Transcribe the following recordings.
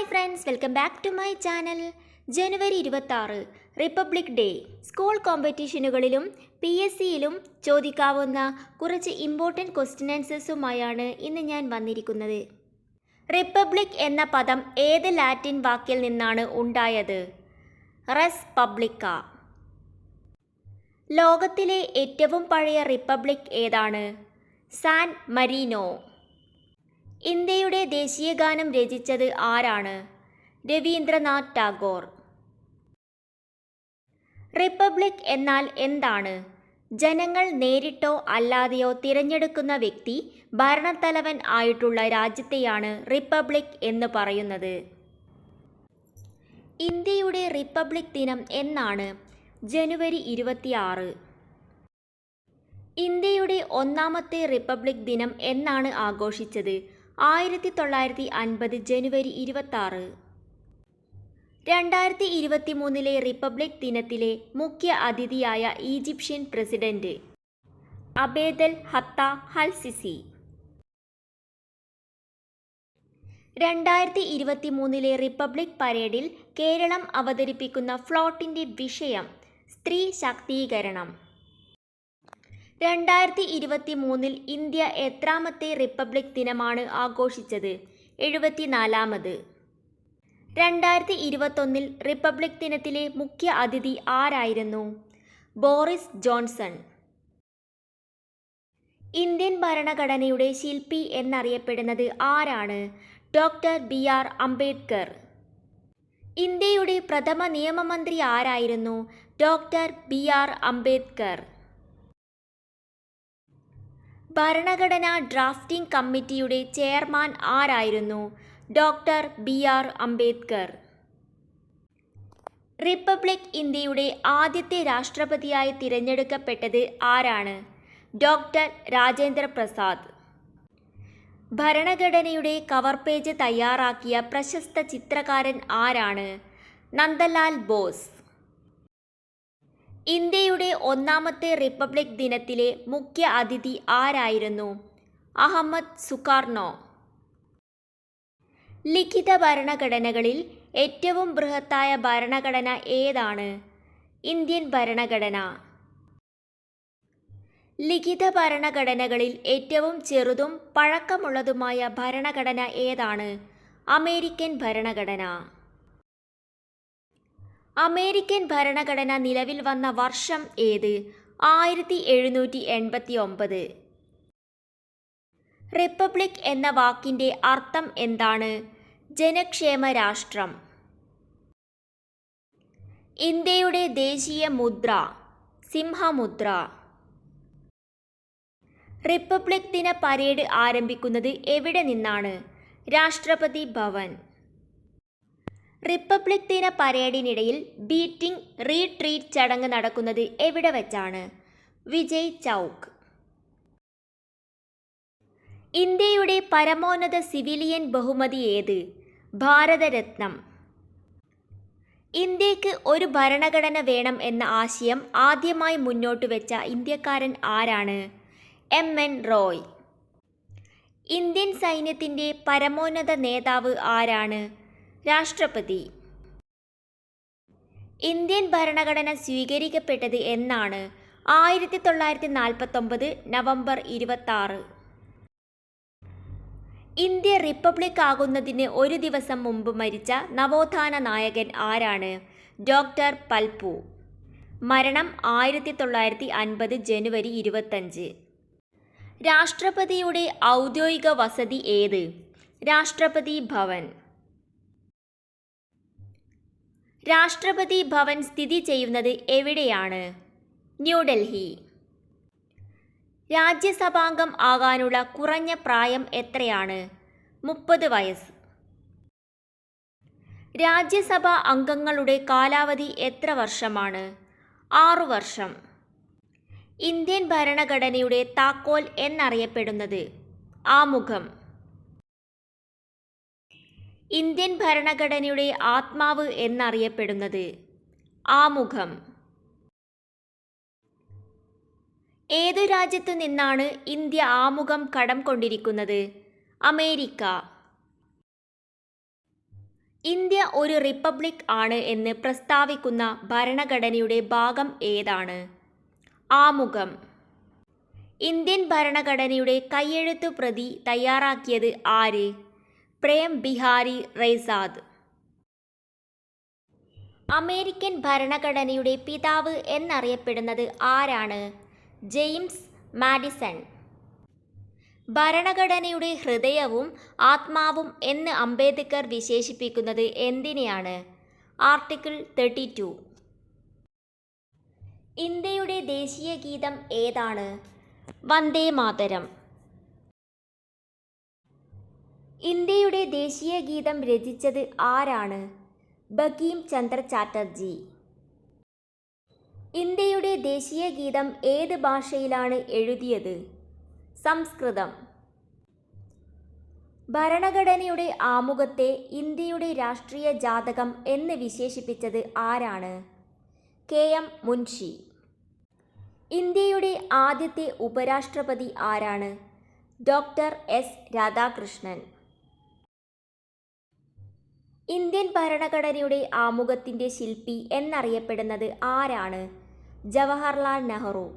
Hi friends welcome back to my channel. ജനുവരി ഇരുപത്തി ആറ് republic day. School കോമ്പറ്റീഷനുകളിലും P S സിയിലും ചോദിക്കാവുന്ന കുറച്ച് ഇമ്പോർട്ടന്റ് ക്വസ്റ്റ്യൻ ആൻസേഴ്സുമായാണ് ഇന്ന് ഞാൻ വന്നിരിക്കുന്നത്. റിപ്പബ്ലിക് എന്ന പദം ഏത് ലാറ്റിൻ വാക്കിൽ നിന്നാണ് ഉണ്ടായത്? റെസ് പബ്ലിക്ക. ലോകത്തിലെ ഏറ്റവും പഴയ റിപ്പബ്ലിക് ഏതാണ്? San Marino. ഇന്ത്യയുടെ ദേശീയഗാനം രചിച്ചത് ആരാണ്? രവീന്ദ്രനാഥ് ടാഗോർ. റിപ്പബ്ലിക് എന്നാൽ എന്താണ്? ജനങ്ങൾ നേരിട്ടോ അല്ലാതെയോ തിരഞ്ഞെടുക്കുന്ന വ്യക്തി ഭരണത്തലവൻ ആയിട്ടുള്ള രാജ്യത്തെയാണ് റിപ്പബ്ലിക് എന്ന് പറയുന്നത്. ഇന്ത്യയുടെ റിപ്പബ്ലിക് ദിനം എന്നാണ് ജനുവരി ഇരുപത്തിയാറ്. ഇന്ത്യയുടെ ഒന്നാമത്തെ റിപ്പബ്ലിക് ദിനം എന്നാണ് ആഘോഷിച്ചത്. ആയിരത്തി തൊള്ളായിരത്തി അൻപത് ജനുവരി ഇരുപത്തി ആറ് രണ്ടായിരത്തി ഇരുപത്തി മൂന്നിലെ റിപ്പബ്ലിക് ദിനത്തിലെ മുഖ്യ അതിഥിയായ ഈജിപ്ഷ്യൻ പ്രസിഡന്റ് അബേദൽ ഹത്ത ഹൽസിസി രണ്ടായിരത്തി ഇരുപത്തി മൂന്നിലെ റിപ്പബ്ലിക് പരേഡിൽ കേരളം അവതരിപ്പിക്കുന്ന ഫ്ലോട്ടിന്റെ വിഷയം സ്ത്രീ ശാക്തീകരണം. രണ്ടായിരത്തി ഇരുപത്തി മൂന്നിൽ ഇന്ത്യ എത്രാമത്തെ റിപ്പബ്ലിക് ദിനമാണ് ആഘോഷിച്ചത്? എഴുപത്തിനാലാമത്. രണ്ടായിരത്തി ഇരുപത്തൊന്നിൽ റിപ്പബ്ലിക് ദിനത്തിലെ മുഖ്യ അതിഥി ആരായിരുന്നു? Boris Johnson. ഇന്ത്യൻ ഭരണഘടനയുടെ ശില്പി എന്നറിയപ്പെടുന്നത് ആരാണ്? Doctor B R Ambedkar. ഇന്ത്യയുടെ പ്രഥമ നിയമമന്ത്രി ആരായിരുന്നു? Doctor B R Ambedkar. ഭരണഘടനാ ഡ്രാഫ്റ്റിംഗ് കമ്മിറ്റിയുടെ ചെയർമാൻ ആരായിരുന്നു? Doctor B R Ambedkar. Republic ഇന്ത്യയുടെ ആദ്യത്തെ രാഷ്ട്രപതിയായി തിരഞ്ഞെടുക്കപ്പെട്ടത് ആരാണ്? ഡോക്ടർ രാജേന്ദ്ര പ്രസാദ്. ഭരണഘടനയുടെ കവർ പേജ് തയ്യാറാക്കിയ പ്രശസ്ത ചിത്രകാരൻ ആരാണ്? നന്ദലാൽ ബോസ്. ഇന്ത്യയുടെ ഒന്നാമത്തെ റിപ്പബ്ലിക് ദിനത്തിലെ മുഖ്യ അതിഥി ആരായിരുന്നു? Ahmed Sukarno? ലിഖിത ഭരണഘടനകളിൽ ഏറ്റവും ബൃഹത്തായ ഭരണഘടന ഏതാണ്? ഇന്ത്യൻ ഭരണഘടന. ലിഖിത ഭരണഘടനകളിൽ ഏറ്റവും ചെറുതും പഴക്കമുള്ളതുമായ ഭരണഘടന ഏതാണ്? അമേരിക്കൻ ഭരണഘടന. അമേരിക്കൻ ഭരണഘടന നിലവിൽ വന്ന വർഷം ഏത്? ആയിരത്തി എഴുന്നൂറ്റി എൺപത്തി ഒമ്പത് റിപ്പബ്ലിക് എന്ന വാക്കിന്റെ അർത്ഥം എന്താണ്? ജനക്ഷേമ രാഷ്ട്രം. ഇന്ത്യയുടെ ദേശീയ മുദ്ര സിംഹമുദ്ര. റിപ്പബ്ലിക് ദിന പരേഡ് ആരംഭിക്കുന്നത് എവിടെ നിന്നാണ്? രാഷ്ട്രപതി ഭവൻ. റിപ്പബ്ലിക് ദിന പരേഡിനിടയിൽ ബീറ്റിംഗ് റീട്രീറ്റ് ചടങ്ങ് നടക്കുന്നത് എവിടെ വെച്ചാണ്? വിജയ് ചൗക്ക്. ഇന്ത്യയുടെ പരമോന്നത സിവിലിയൻ ബഹുമതി ഏത്? ഭാരതരത്നം. ഇന്ത്യയ്ക്ക് ഒരു ഭരണഘടന വേണം എന്ന ആശയം ആദ്യമായി മുന്നോട്ട് വെച്ച ഇന്ത്യക്കാരൻ ആരാണ്? എം. എൻ. റോയ്. ഇന്ത്യൻ സൈന്യത്തിന്റെ പരമോന്നത നേതാവ് ആരാണ്? രാഷ്ട്രപതി. ഇന്ത്യൻ ഭരണഘടന സ്വീകരിക്കപ്പെട്ടത് എന്നാണ് ആയിരത്തി തൊള്ളായിരത്തി നാൽപ്പത്തൊമ്പത് നവംബർ ഇരുപത്തി ഇന്ത്യ റിപ്പബ്ലിക് ആകുന്നതിന് ഒരു ദിവസം മുമ്പ് മരിച്ച നവോത്ഥാന നായകൻ ആരാണ്? ഡോക്ടർ പൽപു. മരണം ആയിരത്തി തൊള്ളായിരത്തി അൻപത് ജനുവരി ഇരുപത്തഞ്ച്. രാഷ്ട്രപതിയുടെ ഔദ്യോഗിക വസതി ഏത്? രാഷ്ട്രപതി ഭവൻ. രാഷ്ട്രപതി ഭവൻ സ്ഥിതി ചെയ്യുന്നത് എവിടെയാണ്? ന്യൂഡൽഹി. രാജ്യസഭാംഗം ആകാനുള്ള കുറഞ്ഞ പ്രായം എത്രയാണ്? മുപ്പത് വയസ്സ്. രാജ്യസഭാ അംഗങ്ങളുടെ കാലാവധി എത്ര വർഷമാണ്? ആറു വർഷം. ഇന്ത്യൻ ഭരണഘടനയുടെ താക്കോൽ എന്നറിയപ്പെടുന്നത് ആമുഖം. ഇന്ത്യൻ ഭരണഘടനയുടെ ആത്മാവ് എന്നറിയപ്പെടുന്നത്. ആമുഖം. ഏതു രാജ്യത്തു നിന്നാണ് ഇന്ത്യ ആമുഖം കടം കൊണ്ടിരിക്കുന്നത്? അമേരിക്ക. ഇന്ത്യ ഒരു റിപ്പബ്ലിക് ആണ് എന്ന് പ്രസ്താവിക്കുന്ന ഭരണഘടനയുടെ ഭാഗം ഏതാണ്? ആമുഖം. ഇന്ത്യൻ ഭരണഘടനയുടെ കയ്യെഴുത്തു പ്രതി തയ്യാറാക്കിയത് ആര്? പ്രേം ബിഹാരി റൈസാദ് അമേരിക്കൻ ഭരണഘടനയുടെ പിതാവ് എന്നറിയപ്പെടുന്നത് ആരാണ്? James Madison. ഭരണഘടനയുടെ ഹൃദയവും ആത്മാവും എന്ന് അംബേദ്കർ വിശേഷിപ്പിക്കുന്നത് എന്തിനെയാണ്? Article thirty two. ഇന്ത്യയുടെ ദേശീയ ഗീതം ഏതാണ്? വന്ദേ മാതരം. ഇന്ത്യയുടെ ദേശീയ ഗീതം രചിച്ചത് ആരാണ്? ബഗീം ചന്ദ്ര ചാറ്റർജി. ഇന്ത്യയുടെ ദേശീയ ഗീതം ഏത് ഭാഷയിലാണ് എഴുതിയത്? സംസ്കൃതം. ഭരണഘടനയുടെ ആമുഖത്തെ ഇന്ത്യയുടെ രാഷ്ട്രീയ ജാതകം എന്ന് വിശേഷിപ്പിച്ചത് ആരാണ്? കെ. എം. മുൻഷി. ഇന്ത്യയുടെ ആദ്യത്തെ ഉപരാഷ്ട്രപതി ആരാണ്? Doctor S. രാധാകൃഷ്ണൻ. ഇന്ത്യൻ ഭരണഘടനയുടെ ആമുഖത്തിന്റെ ശില്പി എന്നറിയപ്പെടുന്നത് ആരാണ്? ജവഹർലാൽ നെഹ്റു.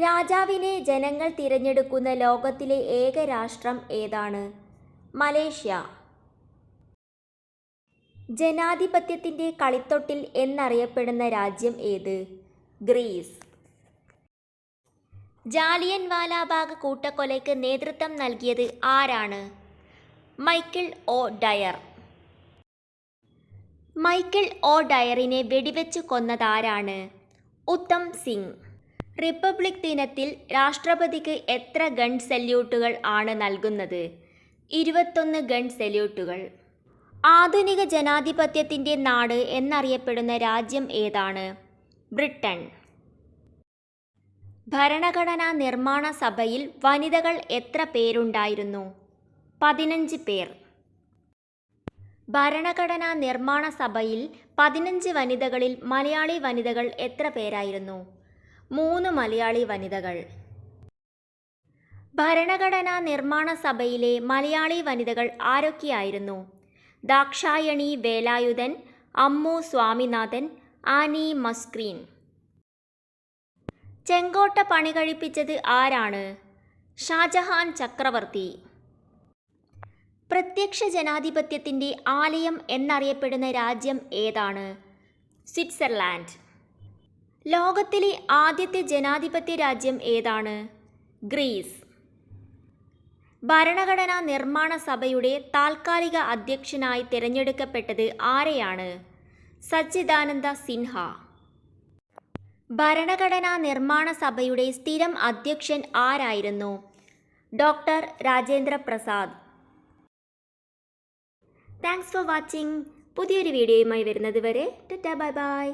രാജാവിനെ ജനങ്ങൾ തിരഞ്ഞെടുക്കുന്ന ലോകത്തിലെ ഏക രാഷ്ട്രം ഏതാണ്? മലേഷ്യ. ജനാധിപത്യത്തിന്റെ കളിത്തൊട്ടിൽ എന്നറിയപ്പെടുന്ന രാജ്യം ഏത്? ഗ്രീസ്. ജാലിയൻ വാലാബാഗ് കൂട്ടക്കൊലയ്ക്ക് നേതൃത്വം നൽകിയത് ആരാണ്? Michael O'Dwyer. മൈക്കിൾ ഒ ഡയറിനെ വെടിവെച്ച് കൊന്നതാരാണ്? ഉത്തം സിംഗ്. റിപ്പബ്ലിക് ദിനത്തിൽ രാഷ്ട്രപതിക്ക് എത്ര ഗൺ സല്യൂട്ടുകൾ ആണ് നൽകുന്നത്? ഇരുപത്തൊന്ന് ഗൺ സല്യൂട്ടുകൾ. ആധുനിക ജനാധിപത്യത്തിന്റെ നാട് എന്നറിയപ്പെടുന്ന രാജ്യം ഏതാണ്? ബ്രിട്ടൻ ഭരണഘടനാ നിർമ്മാണ സഭയിൽ വനിതകൾ എത്ര പേരുണ്ടായിരുന്നു? പതിനഞ്ച് പേർ. ഭരണഘടനാ നിർമ്മാണ സഭയിൽ പതിനഞ്ച് വനിതകളിൽ മലയാളി വനിതകൾ എത്ര പേരായിരുന്നു? മൂന്ന് മലയാളി വനിതകൾ. ഭരണഘടനാ നിർമ്മാണ സഭയിലെ മലയാളി വനിതകൾ ആരൊക്കെയായിരുന്നു? ദാക്ഷായണി വേലായുധൻ അമ്മു സ്വാമിനാഥൻ ആനി മസ്ക്രീൻ. ചെങ്കോട്ട പണി കഴിപ്പിച്ചത് ആരാണ്? ഷാജഹാൻ ചക്രവർത്തി. പ്രത്യക്ഷ ജനാധിപത്യത്തിന്റെ ആലയം എന്നറിയപ്പെടുന്ന രാജ്യം ഏതാണ്? സ്വിറ്റ്സർലാൻഡ്. ലോകത്തിലെ ആദ്യത്തെ ജനാധിപത്യ രാജ്യം ഏതാണ്? ഗ്രീസ്. ഭരണഘടനാ നിർമ്മാണ സഭയുടെ താൽക്കാലിക അധ്യക്ഷനായി തിരഞ്ഞെടുക്കപ്പെട്ടത് ആരെയാണ്? സച്ചിദാനന്ദ സിൻഹ. ഭരണഘടനാ നിർമ്മാണ സഭയുടെ സ്ഥിരം അധ്യക്ഷൻ ആരായിരുന്നു? Doctor Rajendra Prasad. Thanks for watching പുതിയൊരു വീഡിയോയുമായി വരുന്നത് വരെ ടാറ്റാ ബൈ ബൈ.